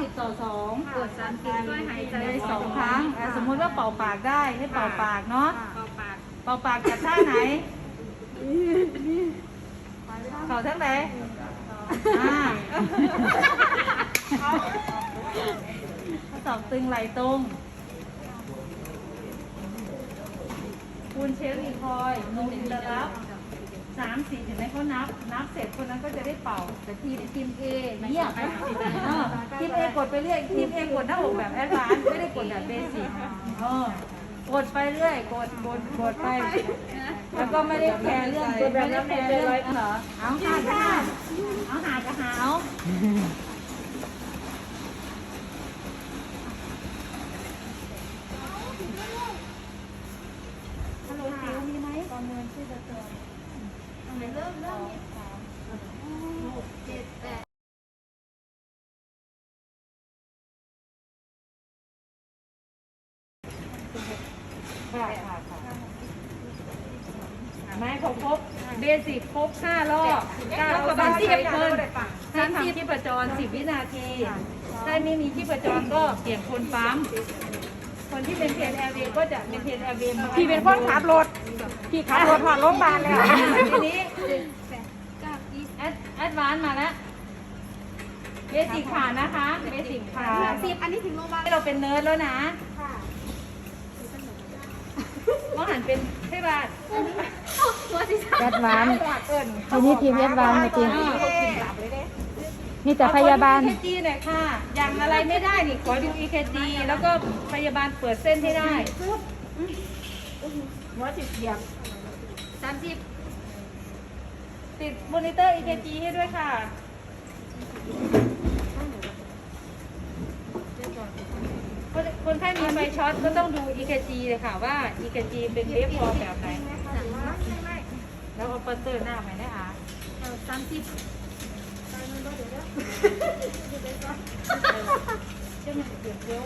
สิบต่อสองกดสามสิบช่วยหายใจได้สองครั้งอะสมมุติว่าเป่าปากได้ให้เป่าปากเนาะ เป่าปากเป่าปากจากท่าไหนเป่าทั้งไหนอ่าข้อสอบตึงไหลตรง คูณเชฟอีคอยนูนอินเตอร์รับสามสี่เห็นไหมเขานับ นับ เสร็จคนนั้นก็จะได้เป่าแต่ทีมทีมเอเงียบเออทีมเอกดไปเรื่อยทีมเอกดหน้าอกแบบแอดวานซ์ไม่ได้กดแบบเบสิกกดไปเรื่อยกดกดกดไป แล้วก็ไม่ได้แคร์เรื่องไม่ได้แคร์เรื่องเหรอเอาหาจะหาเอาหาจะหาเอาฮัลโหลจิ๋วมีไหมตอนเงินชื่อจะเจอเริ่มเริ่มมีสามหกเจ็ดแปด ค่ะค่ะค่ะไม่เขาครบเบสิกครบห้ารอบเก้าสามสิบเกินห้ามทำที่ประจรสิบวินาที ถ้าไม่มีที่ประจรก็เปลี่ยนคนปั๊มคนที่เป็นเทนแอร์เวก็จะเป็นเทนแอร์เวพี่เป็นคนขับรถพี่ขับรถผ่านโรงพยาบาลแล้วทีนี้แอดแอดวานซ์มาแล้วเบสิกผ่านนะคะเบสิกผ่านสิบอันนี้ถึงโรงพยาบาลเราเป็นเนิร์ดแล้วนะ ว่าหันเป็นใช่ป่ะตัวที่สามแอดวานซ์ทีนี้ทีมแอดวานซ์เมื่อกี้มีแต่พยาบาลขอดู EKG หน่อยค่ะ อย่างอะไรไม่ได้นี่ขอดู EKG แล้วก็พยาบาลเปิดเส้นให้ได้หัวจิตเหยียบสามสิบติดมอนิเตอร์ EKG ให้ด้วยค่ะ คนคน ไฟช็อตก็ต้องดู EKG เลยค่ะว่า EKG เป็นเวฟฟอร์มแบบไหน แล้วเอาเปิดเตอร์หน้าไหมได้อะสามสิบเชื่อมันเปลี่ยนเร็ว